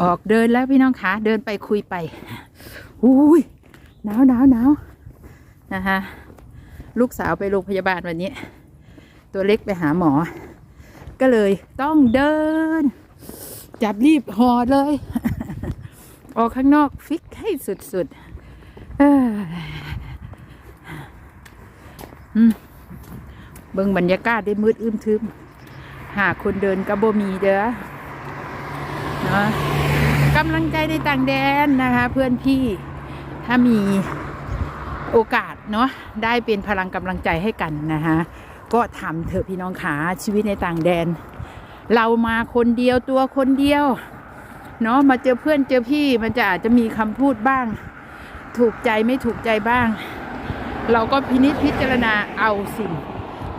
ออกเดินแล้วพี่น้องคะเดินไปคุยไปอุ้ยหนาวหนาวหนาวนะคะลูกสาวไปโรงพยาบาลวันนี้ ตัวเล็กไปหาหมอ ก็เลยต้องเดิน จับรีบหอเลย ออกข้างนอกฟิกให้สุดๆเอ้ยอืมเบิ่งบรรยากาศได้มืดอึมทึม หาคนเดินกระโบมีเด้อเนาะ กำลังใจในต่างแดนนะคะ เพื่อนพี่ถ้ามีโอกาสเนาะได้เป็นพลังกำลังใจให้กันนะคะก็ทำเถอะพี่น้องขาชีวิตในต่างแดน เรามาคนเดียวตัวคนเดียวเนาะมาเจอเพื่อนเจอพี่มันจะอาจจะมีคำพูดบ้าง ถูกใจไม่ถูกใจบ้าง เราก็พินิจพิจารณาเอาสิ่ง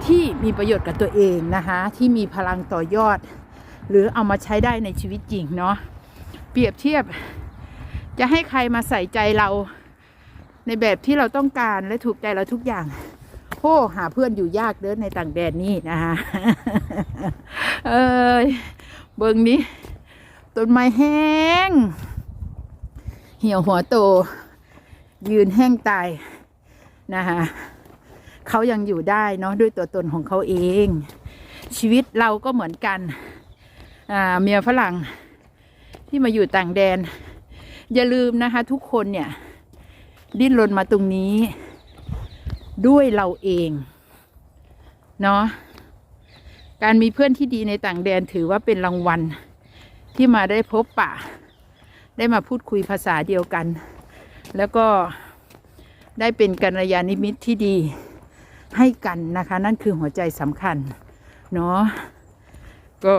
ที่มีประโยชน์กับตัวเองนะคะ ที่มีพลังต่อยอด หรือเอามาใช้ได้ในชีวิตจริงเนาะ เปรียบเทียบ จะให้ใครมาใส่ใจเราในแบบที่เราต้องการและถูกใจเราทุกอย่างโอ้หาเพื่อนอยู่ยากเด้อในต่างแดนนี่นะคะเอยเบิงนี้ต้นไม้แห้ง เหี่ยวหัวโต ยืนแห้งตายนะคะเขายังอยู่ได้เนาะด้วยตัวตนของเขาเอง ชีวิตเราก็เหมือนกัน อ่าเมียฝรั่ง ที่มาอยู่ต่างแดน อย่าลืมนะคะ ทุกคนเนี่ย ดิ้นรนมาตรงนี้ ด้วยเราเองเนาะการมีเพื่อนที่ดีในต่างแดนถือว่าเป็นรางวัล ที่มาได้พบปะ ได้มาพูดคุยภาษาเดียวกัน แล้วก็ได้เป็นกัลยาณมิตรที่ดีให้กันนะคะ นั่นคือหัวใจสำคัญ เนาะก็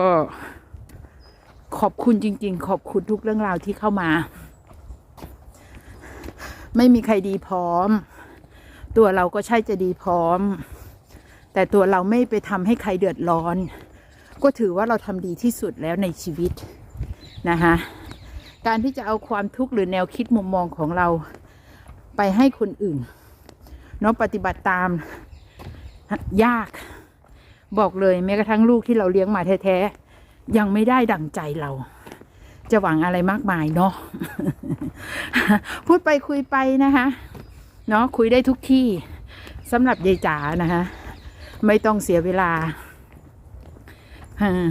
ขอบคุณจริง ๆ ขอบคุณทุกเรื่องราวที่เข้ามา ไม่มีใครดีพร้อม ตัวเราก็ใช่จะดีพร้อม แต่ตัวเราไม่ไปทำให้ใครเดือดร้อน ก็ถือว่าเราทำดีที่สุดแล้วในชีวิตนะคะการที่จะเอาความทุกข์หรือแนวคิดมุมมองของเราไปให้คนอื่นเนาะปฏิบัติตามยาก บอกเลยแม้กระทั่งลูกที่เราเลี้ยงมาแท้ๆ ยังไม่ได้ดั่งใจเรา จะหวังอะไรมากมายเนาะพูดไปคุยไปนะคะเนาะคุยได้ทุกที่สำหรับยายจ๋านะคะไม่ต้องเสียเวลาอ่า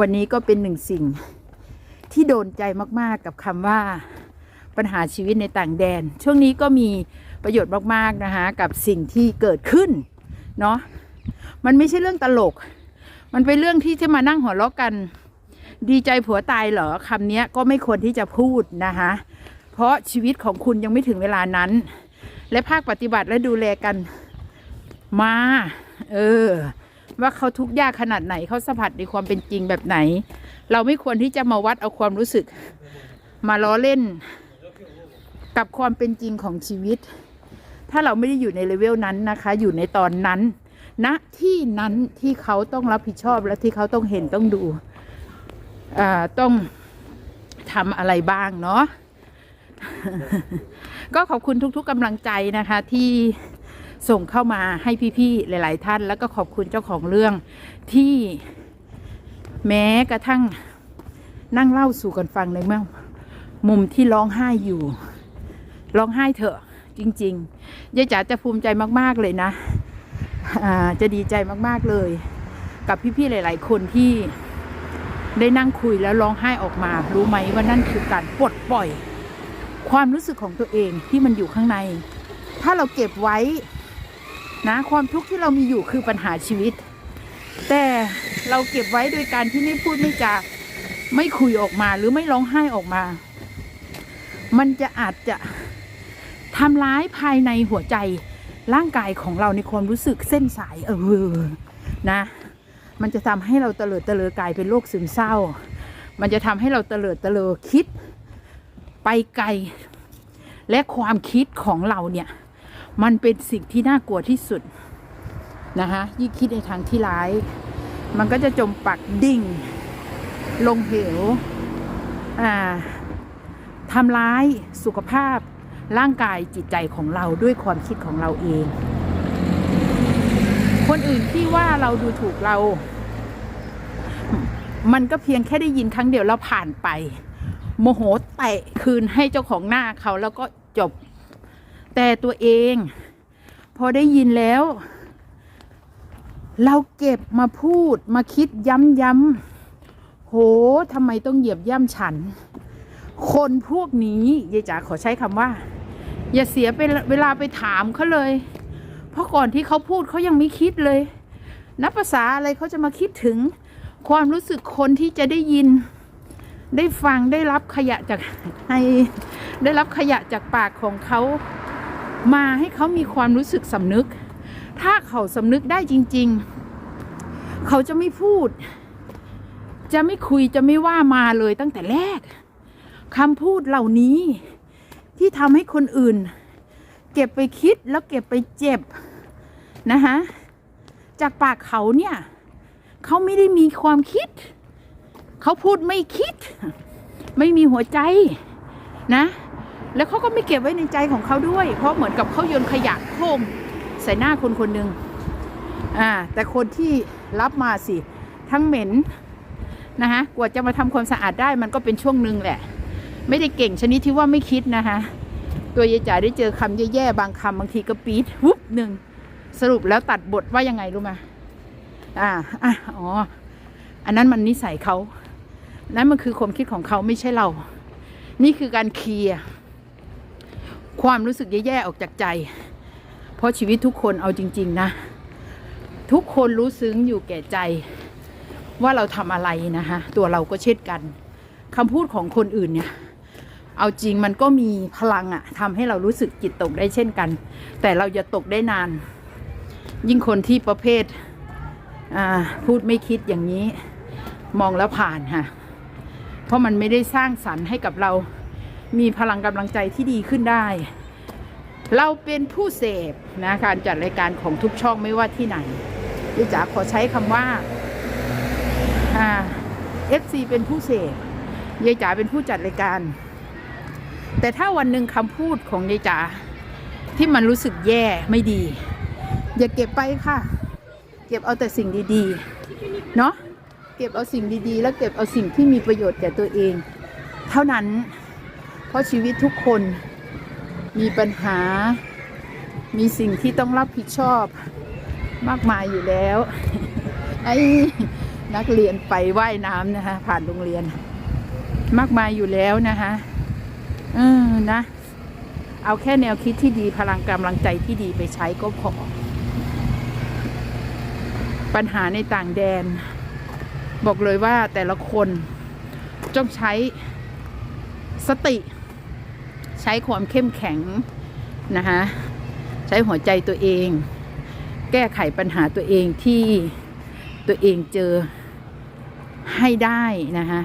วันนี้ก็เป็นหนึ่งสิ่งที่โดนใจมากๆกับคำว่าปัญหาชีวิตในต่างแดน ช่วงนี้ก็มีประโยชน์มากๆนะคะกับสิ่งที่เกิดขึ้นเนาะมันไม่ใช่เรื่องตลก มันเป็นเรื่องที่จะมานั่งหัวเราะกัน ดีใจผัวตายเหรอคำนี้ก็ไม่ควรที่จะพูดนะคะเพราะชีวิตของคุณยังไม่ถึงเวลานั้น และภาคปฏิบัติและดูแลกันมา เออ ว่าเขาทุกข์ยากขนาดไหนเขาสัมผัสในความเป็นจริงแบบไหน เราไม่ควรที่จะมาวัดเอาความรู้สึก มาล้อเล่น กับความเป็นจริงของชีวิต ถ้าเราไม่ได้อยู่ในเลเวลนั้นนะคะ อยู่ในตอนนั้น ณนะที่นั้นที่เขาต้องรับผิดชอบและที่เขาต้องเห็นต้องดูต้องทำอะไรบ้างเนาะก็ขอบคุณทุกๆกำลังใจนะคะที่ส่งเข้ามาให้พี่ๆหลาย ๆ ท่าน แล้วก็ขอบคุณเจ้าของเรื่องที่แม้กระทั่งนั่งเล่าสู่กันฟังในเมื่อมุมที่ร้องไห้อยู่ ร้องไห้เถอะจริงๆยายจ๋าจะภูมิใจมากๆเลยนะ จะดีใจมากๆเลย กับพี่ๆหลาย ๆ คนที่ได้นั่งคุยแล้วร้องไห้ออกมา รู้ไหมว่านั่นคือการปลดปล่อย ความรู้สึกของตัวเองที่มันอยู่ข้างใน ถ้าเราเก็บไว้นะความทุกข์ที่เรามีอยู่คือปัญหาชีวิต แต่เราเก็บไว้โดยการที่ไม่พูดไม่จาไม่คุยออกมาหรือไม่ร้องไห้ออกมา มันจะอาจจะทำร้ายภายในหัวใจ ร่างกายของเราในความรู้สึกเส้นสายเออนะ มันจะทำให้เราเตลิดเตลอกลายเป็นโรคซึมเศร้า มันจะทำให้เราเตลิดเตลอคิดไปไกล และความคิดของเราเนี่ย มันเป็นสิ่งที่น่ากลัวที่สุดนะคะยิ่งคิดในทางที่ร้าย มันก็จะจมปักดิ่ง ลงเหวอ่าทำร้ายสุขภาพ ร่างกายจิตใจของเราด้วยความคิดของเราเอง คนอื่นที่ว่าเราดูถูกเรา มันก็เพียงแค่ได้ยินครั้งเดียวแล้วผ่านไป โมโหเตะคืนให้เจ้าของหน้าเขาแล้วก็จบ แต่ตัวเอง พอได้ยินแล้ว เราเก็บมาพูดมาคิดย้ำๆโหทำไมต้องเหยียบย่ำฉันคนพวกนี้ยายจ๋าขอใช้คำว่า อย่าเสียไปเวลาไปถามเขาเลย เพราะก่อนที่เขาพูดเขายังไม่คิดเลย นับภาษาอะไรเขาจะมาคิดถึง ความรู้สึกคนที่จะได้ยิน ได้ฟังได้รับขยะจากให้ได้รับขยะจากปากของเขามาให้เขามีความรู้สึกสำนึก ถ้าเขาสำนึกได้จริง ๆ เขาจะไม่พูด จะไม่คุยจะไม่ว่ามาเลยตั้งแต่แรกคำพูดเหล่านี้ ที่ทำให้คนอื่น เก็บไปคิดแล้วเก็บไปเจ็บนะคะจากปากเขาเนี่ยเขาไม่ได้มีความคิด เขาพูดไม่คิด ไม่มีหัวใจนะ แล้วเขาก็ไม่เก็บไว้ในใจของเขาด้วย เพราะเหมือนกับเขาโยนขยะโคมใส่หน้าคนคนหนึ่งอ่าแต่คนที่รับมาสิ ทั้งเหม็นนะคะกว่าจะมาทำความสะอาดได้มันก็เป็นช่วงหนึ่งแหละ ไม่ได้เก่งชนิดที่ว่าไม่คิดนะคะ ตัวยายจ๋าได้เจอคำแย่ๆบางคำบางทีก็ปี๊ดวุบหนึ่งสรุปแล้วตัดบทว่ายังไงรู้ไหมอ่าอะอ๋อ อันนั้นมันนิสัยเขานั่นมันคือความคิดของเขาไม่ใช่เรา นี่คือการเคลียร์ความรู้สึกแย่ๆออกจากใจ เพราะชีวิตทุกคนเอาจริง ๆ นะ ทุกคนรู้ซึ้งอยู่แก่ใจ ว่าเราทำอะไรนะคะตัวเราก็เช่นกันคำพูดของคนอื่นเนี่ย เอาจริงมันก็มีพลังอะทำให้เรารู้สึกจิตตกได้เช่นกัน แต่เราจะตกได้นาน ยิ่งคนที่ประเภทพูดไม่คิดอย่างนี้ มองแล้วผ่านค่ะ เพราะมันไม่ได้สร้างสรรค์ให้กับเรามีพลังกำลังใจที่ดีขึ้นได้ เราเป็นผู้เสพนะการจัดรายการของทุกช่องไม่ว่าที่ไหนดิจ๋าขอใช้คำว่าเอ่า FC เป็นผู้เสพยายจ๋าเป็นผู้จัดรายการ แต่ถ้าวันหนึ่งคำพูดของยายจ๋าที่มันรู้สึกแย่ไม่ดี อย่าเก็บไปค่ะ เก็บเอาแต่สิ่งดีๆเนาะเก็บเอาสิ่งดีๆ แล้วเก็บเอาสิ่งที่มีประโยชน์แก่ตัวเอง เท่านั้นเพราะชีวิตทุกคนมีปัญหา มีสิ่งที่ต้องรับผิดชอบมากมายอยู่แล้วไอ้นักเรียนไปว่ายน้ำนะคะผ่านโรงเรียน มากมายอยู่แล้วนะคะ เออนะ เอาแค่แนวคิดที่ดีพลังกำลังใจที่ดีไปใช้ก็พอ ปัญหาในต่างแดน บอกเลยว่าแต่ละคนต้องใช้สติ ใช้ความเข้มแข็งนะคะใช้หัวใจตัวเอง แก้ไขปัญหาตัวเองที่ตัวเองเจอให้ได้นะคะ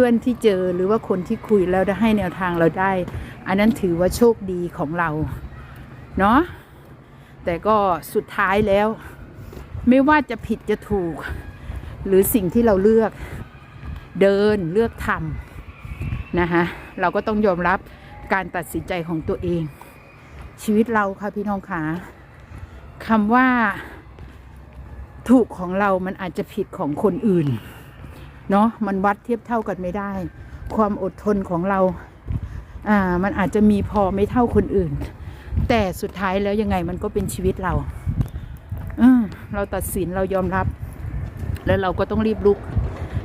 พื่อนที่เจอหรือว่าคนที่คุยแล้วได้ให้แนวทางเราได้ อันนั้นถือว่าโชคดีของเรา เนาะแต่ก็สุดท้ายแล้ว ไม่ว่าจะผิดจะถูก หรือสิ่งที่เราเลือกเดินเลือกทำนะคะเราก็ต้องยอมรับการตัดสินใจของตัวเอง ชีวิตเราค่ะพี่น้องขาคำว่าถูกของเรามันอาจจะผิดของคนอื่น เนาะมันวัดเทียบเท่ากันไม่ได้ ความอดทนของเราอ่ามันอาจจะมีพอไม่เท่าคนอื่น แต่สุดท้ายแล้วยังไงมันก็เป็นชีวิตเราเออเราตัดสินเรายอมรับ แล้วเราก็ต้องรีบลุก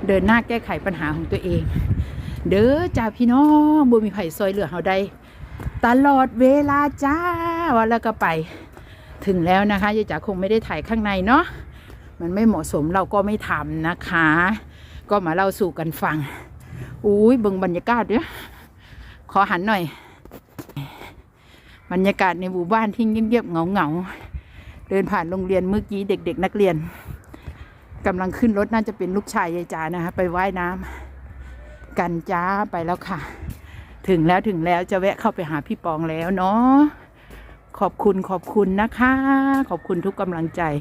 เดินหน้าแก้ไขปัญหาของตัวเอง เด้อจ้าพี่น้องบุมีไผ่ซอยเหลือเฮาได้ตลอดเวลาจ้าวันแล้วก็ไป ถึงแล้วนะคะยายจ๋าคงไม่ได้ถ่ายข้างในเนาะมันไม่เหมาะสมเราก็ไม่ทำนะคะ ก็มาเล่าสู่กันฟัง อุ้ยเบิ่งบรรยากาศเดี๋ยขอหันหน่อย บรรยากาศในหมู่บ้านที่เงียบๆเงาๆ เดินผ่านโรงเรียนเมื่อกี้เด็ก ๆ นักเรียนกำลังขึ้นรถน่าจะเป็นลูกชายยายจ๋านะคะไปว่ายน้ำกันจ้าไปแล้วค่ะ ถึงแล้วถึงแล้วจะแวะเข้าไปหาพี่ปองแล้วเนาะขอบคุณขอบคุณนะคะ ขอบคุณทุกกำลังใจ